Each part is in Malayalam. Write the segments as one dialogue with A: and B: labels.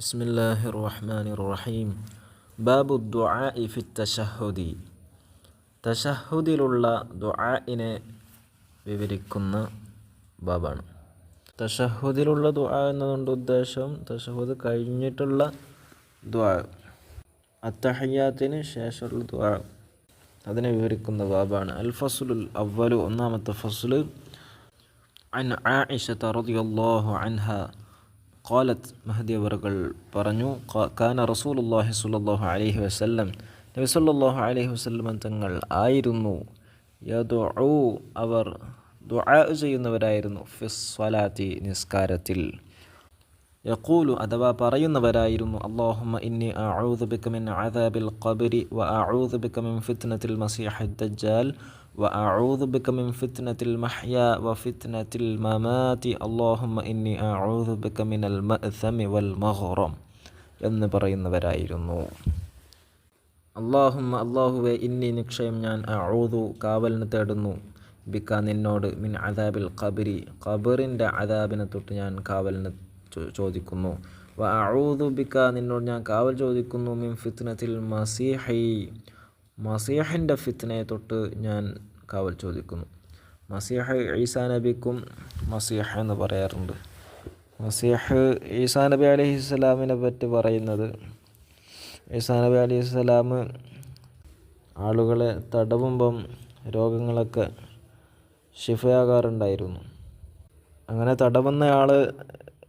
A: ബിസ്മില്ലാഹി റഹ്മാനി റഹീം ബാബു ദുആ ഫി തഷഹുദി തഷഹുദിലുള്ള ദുആഇനെ വിവരിക്കുന്ന ബാബാണ്. തഷഹുദിലുള്ള ദുആ എന്നതുകൊണ്ട് ഉദ്ദേശം തഷഹുദ് കഴിഞ്ഞിട്ടുള്ള ദുആ. അത്തഹയ്യാത്തിന് ശേഷമുള്ള ദുആ അതിനെ വിവരിക്കുന്ന ബാബാണ്. അൽ ഫസുൽ അവ്വലു ഒന്നാമത്തെ ഫസുൽ അൻ ആയിഷ റളിയല്ലാഹു അൻഹ. കോലത്ത് മഹദി അവറുകൾ പറഞ്ഞു കാന റസൂലുല്ലാഹി സുല്ലാഹു അലഹി വസ്ല്ലം നബി സല്ലാഹു അലഹി വസ്ല്ലം തങ്ങൾ ആയിരുന്നു. യദു അവർ ദുആ ചെയ്യുന്നവരായിരുന്നു ഫിസ്വലാത്തി നിസ്കാരത്തിൽ. യക്കൂലു അഥവാ പറയുന്നവരായിരുന്നു അള്ളാഹുമ ഇന്നി അഊദ് ബിക്കമിൻ അദാബിൽ ഖബരി വ അഊദ് ബിക്കമിൻ ഫിത്നത്തിൽ മസീഹ് ദജ്ജാൽ. വ بك ബിക മിൻ ഫിത്നത്തിൽ മഹ്യാ الممات اللهم മമാതി. അല്ലാഹുമ്മ ഇന്നി من വൽ മഗ്റം എന്ന് പറയുന്നവരായിരുന്നു. അള്ളാഹുമ്മ അള്ളാഹുവെ ഇന്നി നിക്ഷയം ഞാൻ അഊദു കാവലിന് തേടുന്നു. ബിക്ക നിന്നോട് മിൻ അദാബിൽ ഖബരി ഖബറിന്റെ അദാബിനെ തൊട്ട് ഞാൻ കാവലിന് ചോദിക്കുന്നു. വ അഊദു ബിക്ക നിന്നോട് ഞാൻ കാവൽ ചോദിക്കുന്നു. മിൻ ഫിത്നത്തിൽ മസീഹി. മസീഹിന്റെ ഫിത്നയെ തൊട്ട് ഞാൻ കാവൽ ചോദിക്കുന്നു. മസീഹ് ഈസാ നബിക്കും മസീഹ് എന്ന് പറയാറുണ്ട്. മസീഹ് ഈസാ നബി അലൈഹി സ്വലാമിനെ പറ്റി പറയുന്നത് ഈസാ നബി അലൈഹി സ്വലാം ആളുകളെ തടവുമ്പം രോഗങ്ങളൊക്കെ ഷിഫയാകാറുണ്ടായിരുന്നു അങ്ങനെ തടവുന്നയാൾ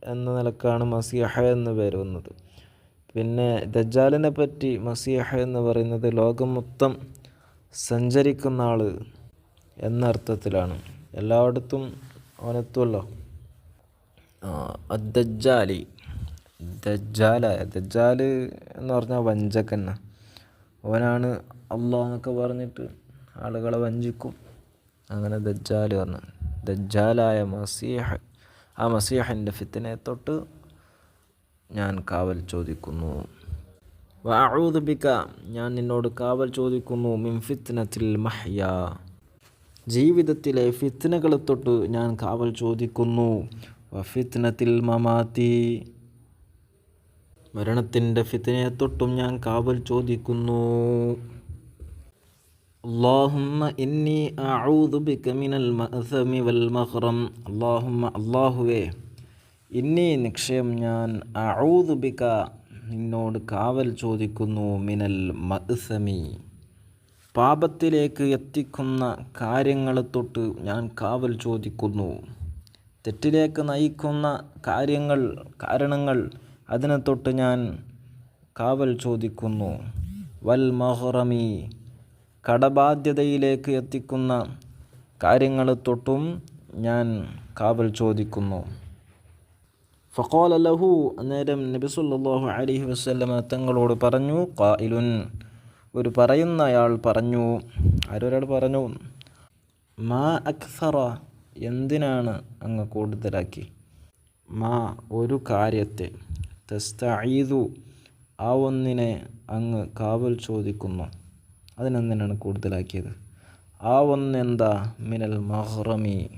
A: എന്ന നിലക്കാണ് മസീഹ എന്ന് പേര് വന്നത്. പിന്നെ ദജ്ജാലിനെ പറ്റി മസീഹ എന്ന് പറയുന്നത് ലോകം മൊത്തം സഞ്ചരിക്കുന്ന ആൾ എന്ന അർത്ഥത്തിലാണ്. എല്ലായിടത്തും അവനെത്തുമല്ലോ അദ്ദജ്ജാലി. ദജ്ജാലായ. ദജ്ജാൽ എന്ന് പറഞ്ഞാൽ വഞ്ചക്കന്ന അവനാണ് അള്ളാഹ് എന്നൊക്കെ പറഞ്ഞിട്ട് ആളുകളെ വഞ്ചിക്കും. അങ്ങനെ ദജ്ജാൽ പറഞ്ഞു ദജ്ജാലായ മസീഹ. ആ മസീഹിന്റെ ഫിത്തിനെ തൊട്ട് ഞാൻ കാവൽ ചോദിക്കുന്നു. വഅൂദുബിക ഞാൻ നിന്നോട് കാവൽ ചോദിക്കുന്നു. മിൻ ഫിത്നത്തിൽ മഹ്യ. ജീവിതത്തിലെ ഫിത്നകളെ തൊട്ട് ഞാൻ കാവൽ ചോദിക്കുന്നു. വഫിത്നത്തിൽ മമാത്തി മരണത്തിന്റെ ഫിത്തിനെ തൊട്ടും ഞാൻ കാവൽ ചോദിക്കുന്നു. ഇന്നി അഊദു ബിക മിനൽ മഅസമി വൽ മഗ്റം അള്ളാഹുമ്മ അള്ളാഹുവേ ഇന്നി നിക്ഷയം ഞാൻ അഊദു ബിക നിന്നോട് കാവൽ ചോദിക്കുന്നു മിനൽ മഹ്സമി പാപത്തിലേക്ക് എത്തിക്കുന്ന കാര്യങ്ങൾ തൊട്ട് ഞാൻ കാവൽ ചോദിക്കുന്നു. തെറ്റിലേക്ക് നയിക്കുന്ന കാര്യങ്ങൾ കാരണങ്ങൾ അതിനെ തൊട്ട് ഞാൻ കാവൽ ചോദിക്കുന്നു. വൽ മഹ്റമി കടബാധ്യതയിലേക്ക് എത്തിക്കുന്ന കാര്യങ്ങൾ തൊട്ടും ഞാൻ കാവൽ ചോദിക്കുന്നു. ഫഖോല ലഹു. അന്നേരം നബി സല്ലല്ലാഹു അലൈഹി വസല്ലമ തങ്ങളോട് പറഞ്ഞു ഖായിലുൻ ഒരു പറയുന്നയാൾ പറഞ്ഞു. ആരൊരാൾ പറഞ്ഞു? മാ അക്സറ. എന്തിനാണ് അങ്ങ് കൂടുതലാക്കി? മാ ഒരു കാര്യത്തെ. തസ്തഈദു. ആ ഒന്നിനെ അങ്ങ് കാവൽ ചോദിക്കുന്നു. അതിനെന്തിനാണ് കൂടുതലാക്കിയത്? ആ ഒന്നെന്താ? മിനൽ മഹ്റമി.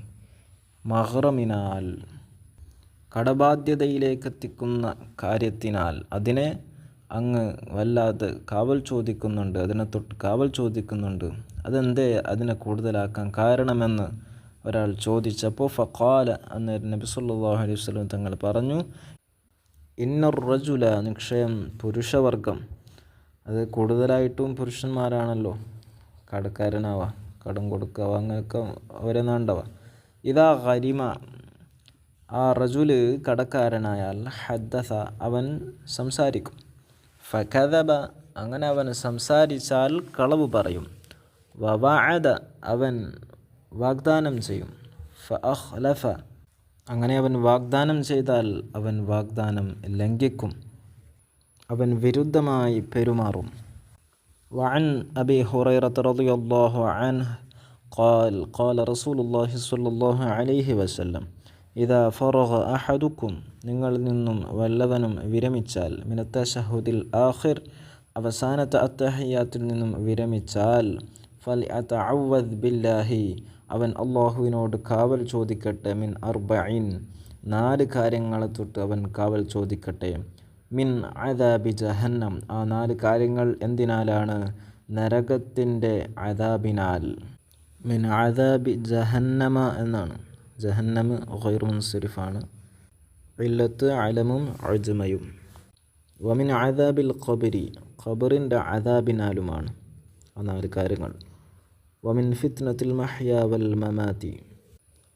A: മഹ്റമിനാൽ. കടബാധ്യതയിലേക്ക് എത്തിക്കുന്ന കാര്യത്തിനാൽ അതിനെ അങ്ങ് വല്ലാതെ കാവൽ ചോദിക്കുന്നുണ്ട് അതിനെ തൊട്ട് കാവൽ ചോദിക്കുന്നുണ്ട്. അതെന്തേ അതിനെ കൂടുതലാക്കാൻ കാരണമെന്ന് ഒരാൾ ചോദിച്ചപ്പോൾ ഫഖാല അന്നേരം നബി സല്ലല്ലാഹു അലൈഹി വസല്ലം തങ്ങൾ പറഞ്ഞു ഇന്നർ റജുല നിക്ഷയം പുരുഷവർഗം. അത് കൂടുതലായിട്ടും പുരുഷന്മാരാണല്ലോ. കടക്കാരനാവാ കടം കൊടുക്കുക അങ്ങനെയൊക്കെ അവരെ നാണ്ടവ. ഇതാ കരിമ ആ റജുല് കടക്കാരനായാൽ ഹദ്ദസ അവൻ സംസാരിക്കും ഫഖദബ അങ്ങനെ അവൻ സംസാരിച്ചാൽ കളവ് പറയും വവാഅദ അവൻ വാഗ്ദാനം ചെയ്യും ഫഅഖ്ലഫ അങ്ങനെ അവൻ വാഗ്ദാനം ചെയ്താൽ അവൻ വാഗ്ദാനം ലംഘിക്കും അവൻ വിരുദ്ധമായി പെരുമാറും وعن أبي هريرة رضي الله عنه قال قال رسول الله صلى الله عليه وسلم ഇതാ ഫറഹ അഹദുക്കും നിങ്ങളിൽ നിന്നും വല്ലവനും വിരമിച്ചാൽ മിനത്തഷഹുദിൽ ആഹിർ അവസാനത്തെ അത്തഹയ്യാത്തിൽ നിന്നും വിരമിച്ചാൽ ഫൽ അത്തഅവദ് ബില്ലാഹി അവൻ അള്ളാഹുവിനോട് കാവൽ ചോദിക്കട്ടെ മിൻ അർബഇൻ നാല് കാര്യങ്ങളെ തൊട്ട് അവൻ കാവൽ ചോദിക്കട്ടെ. മിൻ അദാബി ജഹന്നം ആ നാല് കാര്യങ്ങൾ എന്തിനാലാണ്? നരകത്തിന്റെ അദാബിനാൽ. മിൻ അദാബി ജഹന്നമ എന്നാണ്. ജഹന്നമ് ഖൈർ മുൻസരിഫാണ്. ഇല്ലത്ത് അലമും അജ്മയും. വമിൻ അദാബിൽ ഖബരി ഖബറിന്റെ അദാബിനാലുമാണ് ആ നാല് കാര്യങ്ങൾ. വമിൻ ഫിത്നത്തിൽ മഹ്യാവൽ മമാതി.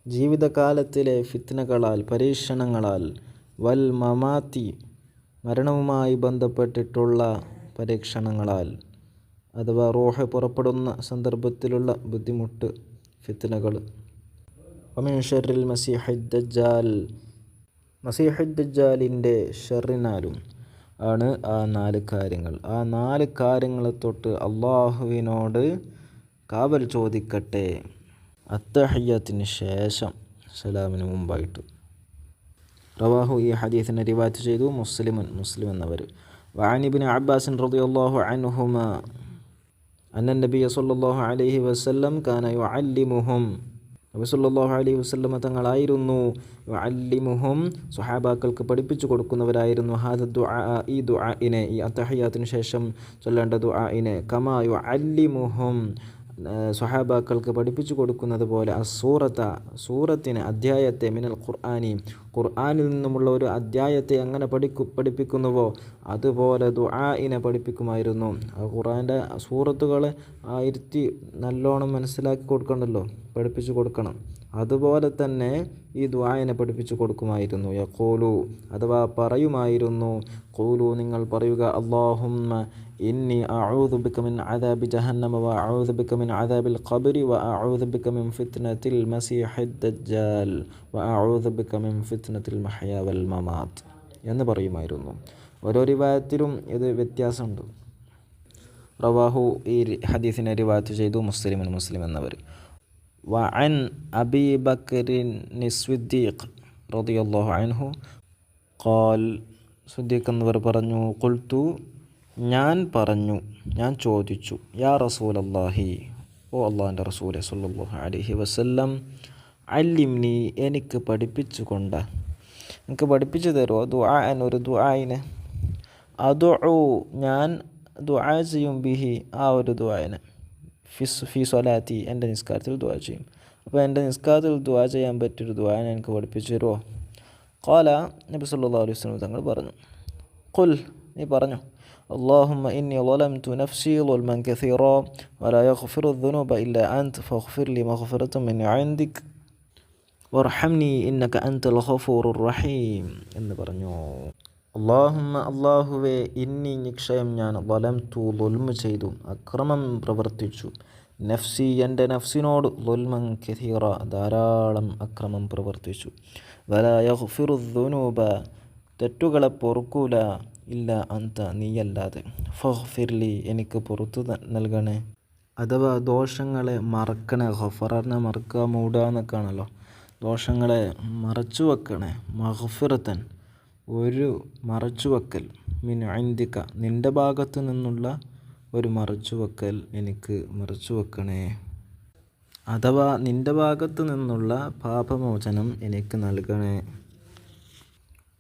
A: ജീവിതകാലത്തിലെ ഫിത്നകളാൽ പരീക്ഷണങ്ങളാൽ വൽ മമാത്തി മരണവുമായി ബന്ധപ്പെട്ടിട്ടുള്ള പരീക്ഷണങ്ങളാൽ അഥവാ റോഹ പുറപ്പെടുന്ന സന്ദർഭത്തിലുള്ള ബുദ്ധിമുട്ട് ഫിത്നകൾ ഒമിൻ الدجال. മസിഹദ്ദാൽ മസിഹദ്ദാലിന്റെ ഷെറിനാലും ആണ് ആ നാല് കാര്യങ്ങൾ. ആ നാല് കാര്യങ്ങളെ തൊട്ട് അള്ളാഹുവിനോട് കാവൽ ചോദിക്കട്ടെ. അത്തഹയ്യത്തിന് ശേഷം സലാമിന് മുമ്പായിട്ട്. റവാഹു ഈ ഹദീസിനെ റിവാറ്റ് ചെയ്തു. മുസ്ലിമൻ മുസ്ലിം എന്നവർ വാനിബിൻ അബ്ബാസിൻ റളിയല്ലാഹു അൻഹുമ അന്നൻ നബിയ സല്ലാഹു അലൈഹി വസ്ലം കാന യുഅല്ലിമുഹും നബി സല്ലല്ലാഹു അലൈഹി വസല്ലമ തങ്ങളായിരുന്നു. അല്ലിമുഹും സ്വഹാബാക്കൾക്ക് പഠിപ്പിച്ചു കൊടുക്കുന്നവരായിരുന്നു. ഹാദ ദുആ ഈ ദുആഇനെ ഈ അത്തഹിയാത്തിന് ശേഷം ചൊല്ലേണ്ട ദുആഇനെ കമാ യുഅല്ലിമുഹും സ്വഹാബാക്കൾക്ക് പഠിപ്പിച്ചു കൊടുക്കുന്നത് പോലെ അസൂറത്ത സൂറത്തിന് അധ്യായത്തെ മിനൽ ഖുർആാനി ഖുർആാനിൽ നിന്നുമുള്ള ഒരു അധ്യായത്തെ എങ്ങനെ പഠിക്കു പഠിപ്പിക്കുന്നുവോ അതുപോലെ ദുആഇനെ പഠിപ്പിക്കുമായിരുന്നു. ഖുർആന്റെ സൂറത്തുകൾ ആയിരത്തി നല്ലോണം മനസ്സിലാക്കി കൊടുക്കണ്ടല്ലോ പഠിപ്പിച്ചു കൊടുക്കണം. അതുപോലെ തന്നെ ഈ ദ്വായനെ പഠിപ്പിച്ചു കൊടുക്കുമായിരുന്നു. യഖൂലു അഥവാ പറയുമായിരുന്നു ഖൂലു നിങ്ങൾ പറയുക അള്ളാഹുമ്മ ഇന്നി അഊദു ബിക മിൻ അദാബി ജഹന്നമ വ അഊദു ബിക മിൻ അദാബിൽ ഖബ്രി വ അഊദു ബിക മിൻ ഫിത്നത്തിൽ മസീഹിദ് ദജ്ജാൽ വ അഊദു ബിക മിൻ ഫിത്നത്തിൽ മഹ്യ വൽ മമാത് എന്ന് പറയുമായിരുന്നു. ഓരോ റിവായത്തിലും ഇത് വ്യത്യാസമുണ്ട്. റവാഹു ഈ ഹദീസിനെ റിവായത്ത് ചെയ്തു മുസ്ലിമിന് മുസ്ലിം എന്നവർ. വഅൻ അബി ബക്രിൻ നിസ്വിദ്ദീഖ് റതിയല്ലാഹു അൻഹു കാൽ സുദ്ദീഖ് എന്നിവർ പറഞ്ഞു കൊൽത്തു ഞാൻ പറഞ്ഞു ഞാൻ ചോദിച്ചു യാ റസൂൽ അള്ളാഹി ഓ അള്ളാഹിന്റെ റസൂലെ സല്ലാഹു അലഹി വസ്ല്ലം അല്ലിംനി എനിക്ക് പഠിപ്പിച്ചു കൊണ്ട എനിക്ക് പഠിപ്പിച്ചു തരുമോ ദുആ എന്നൊരു ദുആയിനെ? അതു ഞാൻ ദുആ ചെയ്യും ബിഹി ആ ഒരു ദുആയിനെ. ഫിസ് ഫി സ്വലാത്തി എൻ്റെ നിസ്കാരത്തിൽ ദുആ ചെയ്യും അപ്പോൾ എൻ്റെ നിസ്കാരത്തിൽ ദുആ ചെയ്യാൻ പറ്റിയൊരു ദുആനെ എനിക്ക് പഠിപ്പിച്ചു തരുമോ കോല നബി സല്ലല്ലാഹു അലൈഹി വസല്ലം തങ്ങൾ പറഞ്ഞു ഖുൽ നീ പറഞ്ഞു اللهم إني ظلمت نفسي ظلما كثيرا ولا يغفر الذنوب إلا أنت فاغفر لي مغفرة من عندك وارحمني إنك أنت الغفور الرحيم എന്ന് പറഞ്ഞു അള്ളാഹുമ്മ അള്ളാഹുവെ ഇന്നി നിക്ഷയം ഞാൻ വലം തൂ ലൊൽമ ചെയ്തു അക്രമം പ്രവർത്തിച്ചു. നഫ്സി എന്റെ നഫ്സിനോട് ലൊൽമം കെഥീറ ധാരാളം അക്രമം പ്രവർത്തിച്ചു. വലയഹ്ഫിറുദ്ദുനൂബ തെറ്റുകളെ പൊറുക്കൂല ഇല്ല അന്ത നീയല്ലാതെ. ഫഹ്ഫിർലി എനിക്ക് പുറത്തു നൽകണേ. അഥവാ ദോഷങ്ങളെ മറക്കണേ ഹഫറിനെ മറക്കുക മൂടുക എന്നൊക്കെയാണല്ലോ ദോഷങ്ങളെ മറച്ചു വെക്കണേ മഹഫിറത്തൻ ഒരു മറച്ചുവെക്കൽ. മിൻ ഐന്തിക്ക നിന്റെ ഭാഗത്തു നിന്നുള്ള ഒരു മറച്ചുവെക്കൽ എനിക്ക് മറച്ചു വെക്കണേ അഥവാ നിന്റെ ഭാഗത്തു നിന്നുള്ള പാപമോചനം എനിക്ക് നൽകണേ.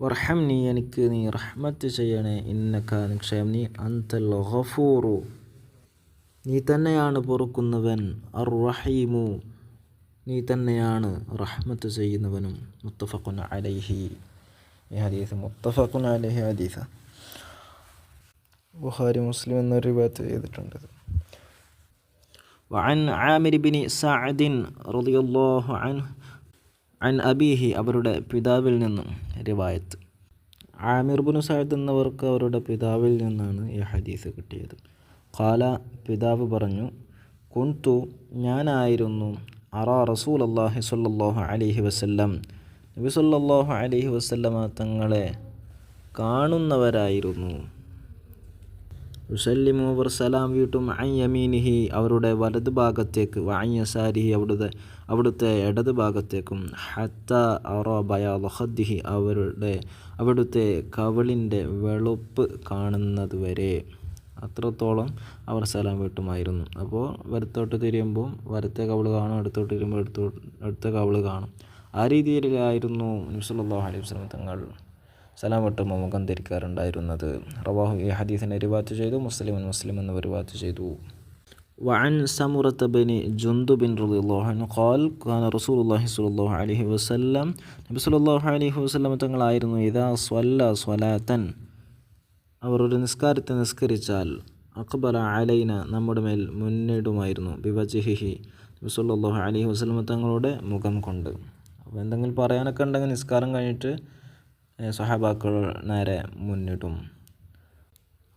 A: വർഹം നീ എനിക്ക് നീ റഹ്മത്ത് ചെയ്യണേ. ഇന്നക്ക നിക്ഷയം. നീ അന്തൽ ഗഫൂറു. നീ തന്നെയാണ് പൊറുക്കുന്നവൻ. അർ റഹീമു നീ തന്നെയാണ് റഹ്മത്ത് ചെയ്യുന്നവനും. മുത്തഫഖുൻ അലൈഹി. ഈ ഹദീസ് മുത്തഫഖുൻ അലൈഹി ഹദീസ ബുഖാരി മുസ്ലിം എന്നൊരു റിവായത്ത് ചെയ്തിട്ടുണ്ട് وعن عامر بن سعد رضي الله عنه عن أبيه അവരുടെ പിതാവിൽ നിന്നും റിവായത്ത് ആമിർ ബിൻ സഅദ് എന്നവർക്ക് അവരുടെ പിതാവിൽ നിന്നാണ് ഈ ഹദീസ് കിട്ടിയത് ഖാല പിതാവ് പറഞ്ഞു കുൻതു ഞാനായിരുന്നു അറ റസൂൽ അള്ളാഹി സല്ലാഹു അലൈഹി വസല്ലം നബി അലഹി വസല്ലമ തങ്ങളെ കാണുന്നവരായിരുന്നു. യുസല്ലിമു അവർ സലാം വീട്ടും അൻ യമീനിഹി അവരുടെ വലത് ഭാഗത്തേക്ക് വഅൻ യസാരിഹി അവിടുത്തെ അവിടുത്തെ ഇടത് ഭാഗത്തേക്കും ഹത്ത അറ ബയാഹദ്ദിഹി അവരുടെ അവിടുത്തെ കവളിന്റെ വെളുപ്പ് കാണുന്നത് വരെ അത്രത്തോളം അവർ സലാം വീട്ടുമായിരുന്നു. അപ്പോൾ വലത്തോട്ട് തിരിയുമ്പോൾ വലത്തെ കവൾ കാണും അടുത്തോട്ട് തിരിയുമ്പോൾ അടുത്തോ അടുത്ത കവൾ കാണും. ആ രീതിയിലായിരുന്നു നബി സല്ലല്ലാഹു അലൈഹി വസല്ലം തങ്ങൾ സലാം വിട്ടുമ്പോൾ മുഖം ധരിക്കാറുണ്ടായിരുന്നത് റവാഹു ഈ ഹദീസിനെ റിവാത്ത് ചെയ്തു മുസ്ലിം മുസ്ലിം എന്നിവർ റിവാത്ത് ചെയ്തു وعن سمرة بن جندب رضي الله عنه قال كان رسول الله صلى الله عليه وسلم നബി സല്ലല്ലാഹു അലൈഹി വസല്ലം തങ്ങളായിരുന്നു ഇദാ സ്വല്ല സ്വലാത്തൻ അവർ ഒരു നിസ്കാരത്തെ നിസ്കരിച്ചാൽ അക്ബല അലൈന നമ്മുടെ മേൽ മുന്നിടുമായിരുന്നു ബിവജിഹിഹി നബി സല്ലല്ലാഹു അലൈഹി വസല്ലം തങ്ങളുടെ മുഖം കൊണ്ട് അപ്പോൾ എന്തെങ്കിലും പറയാനൊക്കെ ഉണ്ടെങ്കിൽ നിസ്കാരം കഴിഞ്ഞിട്ട് സഹാബാക്കൾ നേരെ മുന്നിട്ടും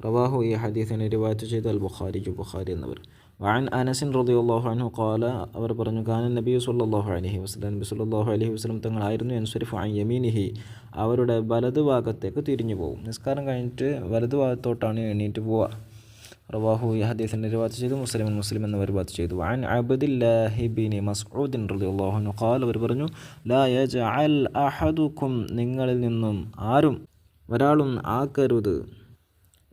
A: റവാഹു ഈ ഹദീസിനെ റിവായത്ത് ചെയ്ത് അൽ ബുഖാരിക്ക് ബുഖാരി എന്നവർ വാൻ അനസിൻ റുദി അൻഹു ഖാല അവർ പറഞ്ഞു ഖാൻ നബി സല്ലല്ലാഹു അലൈഹി വസല്ലം. നബി സല്ലല്ലാഹു അലൈഹി വസല്ലം തങ്ങളായിരുന്നു അൻസരിഫ് ആ യമീനിഹി. അവരുടെ വലതു ഭാഗത്തേക്ക് തിരിഞ്ഞു പോകും നിസ്കാരം കഴിഞ്ഞിട്ട് വലതു ഭാഗത്തോട്ടാണ് പോവുക. റവാഹു ഈ ഹദീസിനെ റിവാത്ത് ചെയ്തു മുസ്ലിമൻ മുസ്ലിം എന്ന് റിവാത്ത് ചെയ്തു. വഅൻ അബ്ദില്ലാഹി മസ്ഊദിൻ മസ്ഊദ് റളിയല്ലാഹു ഖാൽ അവർ പറഞ്ഞു ലാ യജഅൽ അഹദുക്കും നിങ്ങളിൽ നിന്നും ആരും ഒരാളും ആക്കരുത്.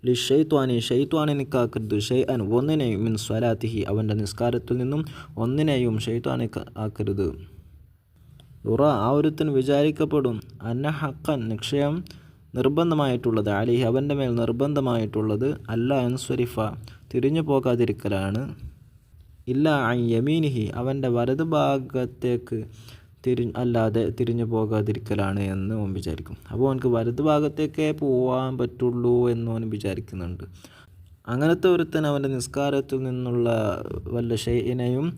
A: ലി ഷെയ്ത്വാനി ഷെയ്ത്വാനിക്കാക്കരുത് ഷെയ് അൻ ഒന്നിനെയും മിൻ സ്വലാത്തിഹി അവന്റെ നിസ്കാരത്തിൽ നിന്നും ഒന്നിനെയും ഷെയ്ത്വാനി ആക്കരുത്. ഉറ ആ ഒരുത്തൻ വിചാരിക്കപ്പെടും അന്ന ഹക്കൻ നിക്ഷയം നിർബന്ധമായിട്ടുള്ളത് അലിഹി അവന്റെ മേൽ നിർബന്ധമായിട്ടുള്ളത് അല്ല അൻസ്വരിഫ തിരിഞ്ഞു പോകാതിരിക്കലാണ്. ഇല്ല യമീനിഹി അവന്റെ വലത് ഭാഗത്തേക്ക് തിരി അല്ലാതെ തിരിഞ്ഞു പോകാതിരിക്കലാണ് എന്ന് ഓൻ വിചാരിക്കും. അപ്പോൾ അവനക്ക് വലത് ഭാഗത്തേക്കേ പോകാൻ പറ്റുള്ളൂ എന്ന് അവൻ വിചാരിക്കുന്നുണ്ട്. അങ്ങനത്തെ ഒരുത്തൻ അവന്റെ നിസ്കാരത്തിൽ നിന്നുള്ള വല്ല ഷെയ്നെയും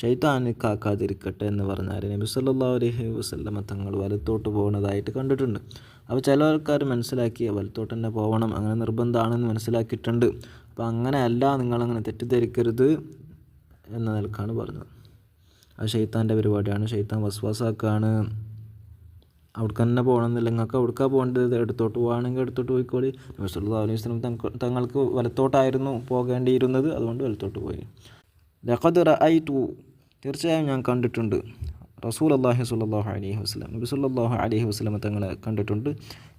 A: ഷെയ്ത്താനിക്കാക്കാതിരിക്കട്ടെ എന്ന് പറഞ്ഞാൽ നബി അലഹി അലൈഹി വസല്ലമ തങ്ങൾ വലത്തോട്ട് പോകുന്നതായിട്ട് കണ്ടിട്ടുണ്ട്. അപ്പോൾ ചില ആൾക്കാർ മനസ്സിലാക്കി വലത്തോട്ട് തന്നെ പോകണം അങ്ങനെ നിർബന്ധമാണെന്ന് മനസ്സിലാക്കിയിട്ടുണ്ട്. അപ്പോൾ അങ്ങനെയല്ല നിങ്ങളങ്ങനെ തെറ്റിദ്ധരിക്കരുത് എന്ന നിലക്കാണ് പറഞ്ഞത്. അത് ഷെയ്ത്താന്റെ പരിപാടിയാണ്. ഷെയ്ത്താൻ വസ്വാസാക്കാണ്. അവിടേക്ക് തന്നെ പോകണമെന്നില്ല നിങ്ങൾക്ക് അവിടേക്കാണ് പോകേണ്ടത്. എടുത്തോട്ട് പോകുകയാണെങ്കിൽ എടുത്തോട്ട് പോയിക്കോളി. നബിസ്വല്ലാ അലൈഹി വസ്ലം തങ്ങൾക്ക് വലത്തോട്ടായിരുന്നു പോകേണ്ടിയിരുന്നത്. അതുകൊണ്ട് വലത്തോട്ട് പോയി. ലഖദ് ടു തീർച്ചയായും ഞാൻ കണ്ടിട്ടുണ്ട്. റസൂൽ അള്ളാഹി സുല്ലാഹു അലൈഹി വസ്ലം നബി സുല്ലാഹു അലൈഹി വസ്ലം തങ്ങളെ കണ്ടിട്ടുണ്ട്.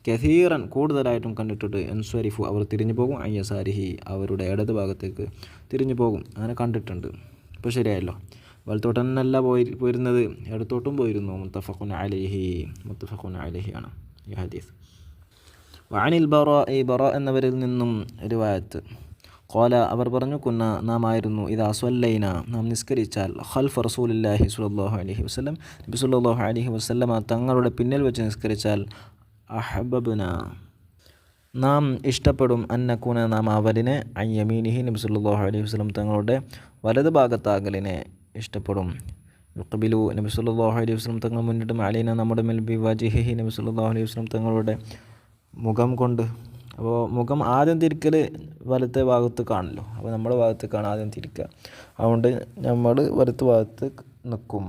A: കഥീറൻ കൂടുതലായിട്ടും കണ്ടിട്ടുണ്ട്. എൻസ്വരിഫു അവർ തിരിഞ്ഞു പോകും. അയ്യസാരിഹി അവരുടെ ഇടത് ഭാഗത്തേക്ക് തിരിഞ്ഞു പോകും. അങ്ങനെ കണ്ടിട്ടുണ്ട്. ഇപ്പോൾ ശരിയായല്ലോ. വലത്തോട്ട് തന്നെയല്ല പോയി പോയിരുന്നത്. ഇടത്തോട്ടും പോയിരുന്നു. മുത്തഫഖുൻ അലിഹി മുത്തഫഖുൻ അലിഹി ആണ് ഈ ഹദീസ്. വാനിൽ ബറ ഈ ബറ എന്നവരിൽ നിന്നും റിവായത്ത് കോല അവർ പറഞ്ഞു കുന്ന നാം ആയിരുന്നു ഇത് അസ്വല്ലൈന. നാം നിസ്കരിച്ചാൽ ഖൽഫ് റസൂലില്ലാഹി സുല്ലാഹു അലഹി വസ്ലം നബി സുല്ലാഹു അലഹി വസ്ലമ തങ്ങളുടെ പിന്നിൽ വെച്ച് നിസ്കരിച്ചാൽ അഹബബുന. നാം ഇഷ്ടപ്പെടും അന്നക്കൂന നാം അവരിനെ അയ്യമീനിഹി നബി സുല്ലാഹു അലൈഹി വസ്ലം തങ്ങളുടെ വലത് ഭാഗത്താകലിനെ ഇഷ്ടപ്പെടും. യുക്കബിലു നബി സുല്ലാഹു അലൈഹി വസ്ലം തങ്ങൾ മുന്നിട്ടും അലീന നമ്മുടെ മേൽ ബി വജിഹി നബി സുല്ലാഹു അലൈഹി വസ്ലം തങ്ങളുടെ മുഖം കൊണ്ട് അപ്പോൾ മുഖം ആദ്യം തിരിക്കൽ വലത്തെ ഭാഗത്ത് കാണല്ലോ. അപ്പോൾ നമ്മുടെ ഭാഗത്തേക്കാണ് ആദ്യം തിരിക്കുക. അതുകൊണ്ട് നമ്മൾ വലത്ത് ഭാഗത്ത് നിൽക്കും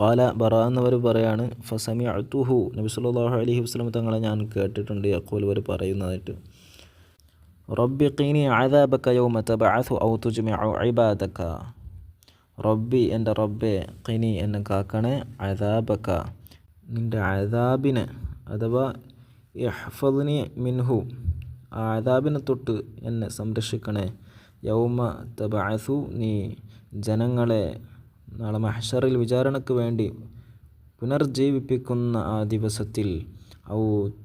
A: കാല ബറ എന്നവർ പറയാണ് ഫസമി അഴുത്തുഹു നബി സല്ലല്ലാഹു അലൈഹി വസല്ലം തങ്ങളെ ഞാൻ കേട്ടിട്ടുണ്ട് അക്കോൽ അവർ പറയുന്നതായിട്ട്. റബ്ബി കീനി അദാബക യൗമ ഔ തുജ്മിഉ ഇബാദക. റബ്ബി എന്റെ റബ്ബെ കിനി എന്നെ കാക്കണേ അതാബക്ക നിന്റെ അദാബിനെ അഥവാ യഹ്ഫദിനി മിൻഹു ആ അദാബിനെ തൊട്ട് എന്നെ സംരക്ഷിക്കണേ. യൗമ തബഅസു നീ ജനങ്ങളെ നാളെ മഹഷറിൽ വിചാരണയ്ക്ക് വേണ്ടി പുനർജീവിപ്പിക്കുന്ന ആ ദിവസത്തിൽ ഔ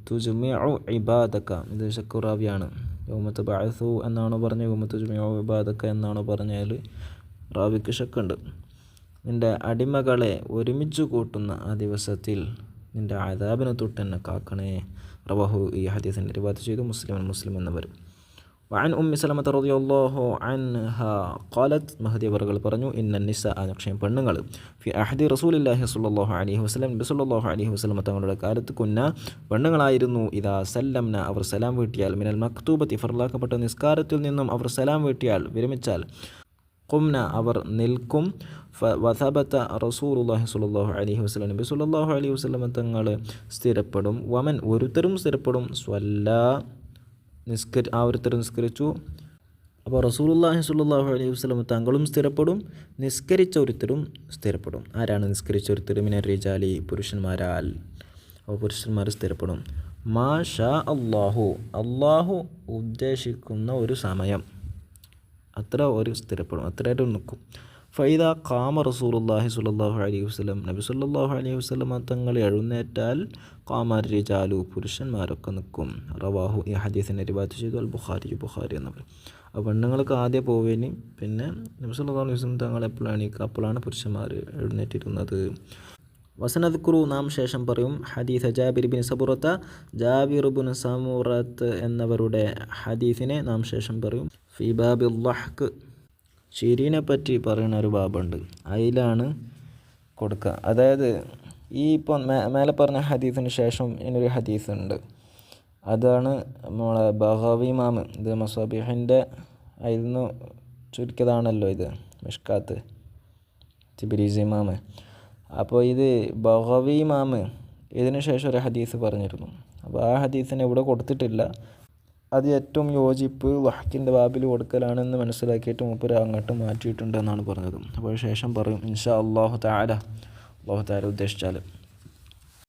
A: തുജ്മിഉ ഇബാദക ഇത് ഷക്കുറാവിയാണ് യൗമ തബഅസു എന്നാണ് പറഞ്ഞത് യൗമ തുജ്മിഉ ഇബാദക എന്നാണ് പറഞ്ഞാൽ റാവിക്ക് ഷക്കുണ്ട് നിന്റെ അടിമകളെ ഒരുമിച്ച് കൂട്ടുന്ന ആ ദിവസത്തിൽ നിൻ്റെ ആദാബിനെ തൊട്ട് എന്നെ കാക്കണേ റവാഹു ഈ ഹദീസിൻ്റെ റിവാത്ത് ചെയ്തു മുസ്ലിം മുസ്ലിം എന്നവർ وعن أم سلمة رضي الله عنها قالت മഹദി അവറുകൾ പറഞ്ഞു ഇന്ന നിസ അക്ഷയം പെണ്ണുങ്ങൾ ഫി അഹദി റസൂലില്ലാഹി സ്വല്ലല്ലാഹു അലൈഹി വസല്ലം നബി സ്വല്ലല്ലാഹു അലൈഹി വസല്ലം തങ്ങളുടെ കാലത്ത് കുന്ന പെണ്ണുങ്ങളായിരുന്നു ഇതാ സല്ലംന അവർ സലാം വീട്ടിയാൽ മിനൽ മക്തൂബത്തി ഫർലാക്കപ്പെട്ട നിസ്കാരത്തിൽ നിന്നും അവർ സലാം വീട്ടിയാൽ വിരമിച്ചാൽ കുംന അവർ നിൽക്കും. വധബത്ത റസൂലുള്ളാഹി സുല്ലാഹു അലൈഹി വസല്ലം നബി സുല്ലാഹു അലൈഹി വസ്ലമ തങ്ങൾ സ്ഥിരപ്പെടും. വമൻ ഒരുത്തരും സ്ഥിരപ്പെടും. സ്വല്ല നിസ്കരി ആ ഒരുത്തർ നിസ്കരിച്ചു. അപ്പോൾ റസൂലുള്ളാഹി സുല്ലാഹു അലൈഹി വസ്ലം തങ്ങളും സ്ഥിരപ്പെടും. നിസ്കരിച്ച ഒരുത്തരും സ്ഥിരപ്പെടും. ആരാണ് നിസ്കരിച്ച ഒരുത്തർ മിന റിജാലി പുരുഷന്മാരാൽ. അപ്പോൾ പുരുഷന്മാർ സ്ഥിരപ്പെടും. മാ ഷാ അള്ളാഹു അള്ളാഹു ഉദ്ദേശിക്കുന്ന ഒരു സമയം. അത്ര ഒരു സ്ഥിരപ്പെടും അത്രയായിട്ട് നിൽക്കും ഫൈദ കാമ റസൂലുല്ലാഹി സുല്ലാഹു അലൈഹി വസ്ലം നബി സുല്ലാഹു അലൈഹി വസല്ലം തങ്ങൾ എഴുന്നേറ്റാൽ കാമാരി റിജാലു പുരുഷന്മാരൊക്കെ നിൽക്കും റവാഹു ഈ ഹദീസിനെ റിവാത്ത് ചെയ്തു. അൽ ബുഖാരി ബുഖാരി എന്നവർ ആ പെണ്ണുങ്ങൾക്ക് ആദ്യം പോവേനി പിന്നെ നബി സല്ലല്ലാഹു അലൈഹി വസ്ലം തങ്ങൾ എപ്പോഴാണ് എപ്പോഴാണ് പുരുഷന്മാർ എഴുന്നേറ്റിരുന്നത്. വസനദ്ക്കുറു നാം ശേഷം പറയും ഹദീസ് Jabir bin Samurah Jabir bin Samurah എന്നവരുടെ ഹദീസിനെ നാം ശേഷം പറയും. ഫിബാബി ലഹ്ക്ക് ചിരിനെ പറ്റി പറയുന്ന ഒരു ബാബുണ്ട്. അതിലാണ് കൊടുക്കുക. അതായത് ഈ ഇപ്പോൾ മേലെ പറഞ്ഞ ഹദീസിന് ശേഷം ഇനൊരു ഹദീസ് ഉണ്ട് അതാണ് നമ്മളെ ബഹവി മാമ് ഇത് മസോബിഹിന്റെ അതിൽ നിന്ന് ചുരുക്കിയതാണല്ലോ ഇത് മിഷ്കാത്ത് ചിബിരിസിമാമ് അപ്പോൾ ഇത് ബഹവി മാമ് ഇതിന് ശേഷം ഒരു ഹദീസ് പറഞ്ഞിരുന്നു. അപ്പോൾ ആ ഹദീസിനെ ഇവിടെ കൊടുത്തിട്ടില്ല. അത് ഏറ്റവും യോജിപ്പ് വഹക്കിന്റെ ബാബിൽ കൊടുക്കലാണെന്ന് മനസ്സിലാക്കിയിട്ട് മൂപ്പര് അങ്ങോട്ട് മാറ്റിയിട്ടുണ്ട് എന്നാണ് പറഞ്ഞത്. അപ്പോൾ ശേഷം പറയും ഇൻഷാ അള്ളാഹു താര അള്ളാഹു താര ഉദ്ദേശിച്ചാൽ